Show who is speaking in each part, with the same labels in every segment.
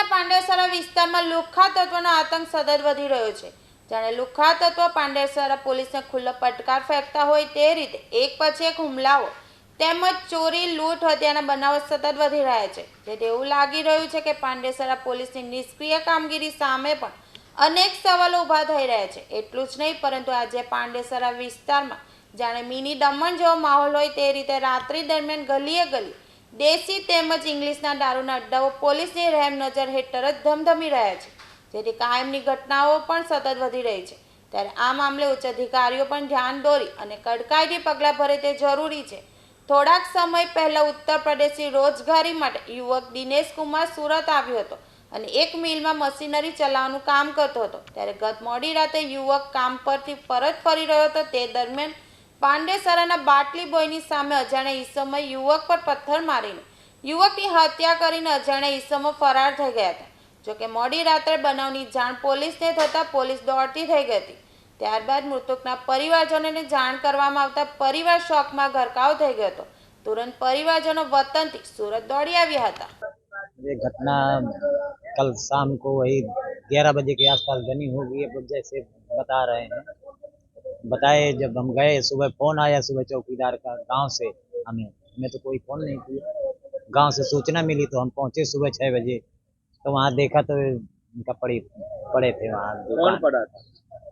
Speaker 1: પાંડેસરા વિસ્તારમાં લુખ્ખા તત્વનો આતંક સતત વધી રહ્યો છે. જાણે લુખ્ખા તત્વ પાંડેસરા પોલીસને ખુલ્લો પડકાર ફેંકતા હોય તે રીતે એક પછી એક હુમલાઓ તેમજ ચોરી, લૂંટ, હત્યાના બનાવો સતત વધી રહ્યા છે. જેથી એવું લાગી રહ્યું છે કે પાંડેસરા પોલીસની નિષ્ક્રિય કામગીરી સામે પણ અનેક સવાલો ઊભા થઈ રહ્યા છે. એટલું જ નહીં, પરંતુ આજે પાંડેસરા વિસ્તારમાં જાણે મિની દમણ જેવો માહોલ હોય તે રીતે રાત્રિ દરમિયાન ગલીએ ગલી દેશી તેમજ ઇંગ્લિશના દારૂના અડ્ડાઓ પોલીસની રહેમ નજર હેઠળ જ ધમધમી રહ્યા છે. જેથી કાયમની ઘટનાઓ પણ સતત વધી રહી છે. ત્યારે આ મામલે ઉચ્ચ અધિકારીઓ પણ ધ્યાન દોરી અને કડકાઈથી પગલાં ભરે તે જરૂરી છે. થોડાક સમય પહેલાં ઉત્તર પ્રદેશની રોજગારી માટે યુવક દિનેશ કુમાર સુરત આવ્યો હતો અને એક મિલમાં મશીનરી ચલાવવાનું કામ કરતો હતો. ત્યારે ગત મોડી રાતે યુવક કામ પરથી પરત ફરી રહ્યો હતો. તે દરમિયાન પાંડેસરાના બાટલી બોયની સામે અજાણ્યા ઈસમોએ યુવક પર પથ્થર મારીને યુવકની હત્યા કરીને અજાણ્યા ઈસમો ફરાર થઈ ગયા હતા જોકે મોડી રાત્રે બનાવની જાણ પોલીસને થતાં પોલીસ દોડતી થઈ ગઈ હતી ત્યારબાદ મૃતકના પરિવારજનોને જાણ કરવામાં આવતા પરિવાર શોકમાં ગરકાવ થઈ ગયો હતો તુરંત પરિવારજનો વતનથી સુરત દોડી આવ્યા હતા
Speaker 2: ये घटना कल शाम को वही ग्यारह बजे के आसपास बनी होगी अब जैसे बता रहे हैं बताए जब हम गए सुबह फ़ोन आया सुबह चौकीदार का गाँव से हमें। हमें तो कोई फ़ोन नहीं किया। गाँव से सूचना मिली तो हम पहुँचे सुबह छः बजे। तो वहाँ देखा तो इनका पड़ी पड़े थे वहाँ
Speaker 3: कौन पड़ा था?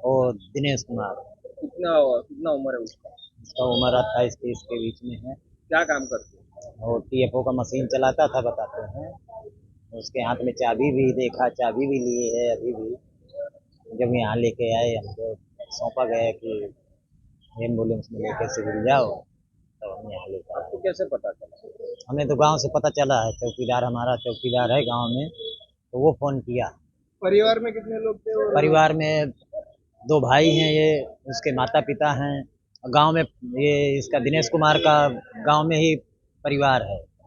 Speaker 2: वो दिनेश कुमार।
Speaker 3: कितना कितना उम्र है उसका?
Speaker 2: उसका उम्र अट्ठाईस तीस के बीच में है।
Speaker 3: क्या काम करते हैं?
Speaker 2: वो टीएफओ का मशीन चलाता था बताते हैं। उसके हाथ में चाबी भी देखा चाबी भी लिए है अभी भी। जब यहाँ लेके आए हमको सौंपा गया कि एंबुलेंस में लेके सिविल जाओ तो हम यहाँ लेकर
Speaker 3: आपको कैसे पता चला?
Speaker 2: हमें तो गाँव से पता चला है चौकीदार हमारा चौकीदार है गाँव में तो वो फ़ोन किया।
Speaker 3: परिवार में कितने लोग थे और
Speaker 2: परिवार में दो भाई हैं ये उसके माता पिता हैं। गाँव में ये इसका दिनेश कुमार का गाँव में ही परिवार है।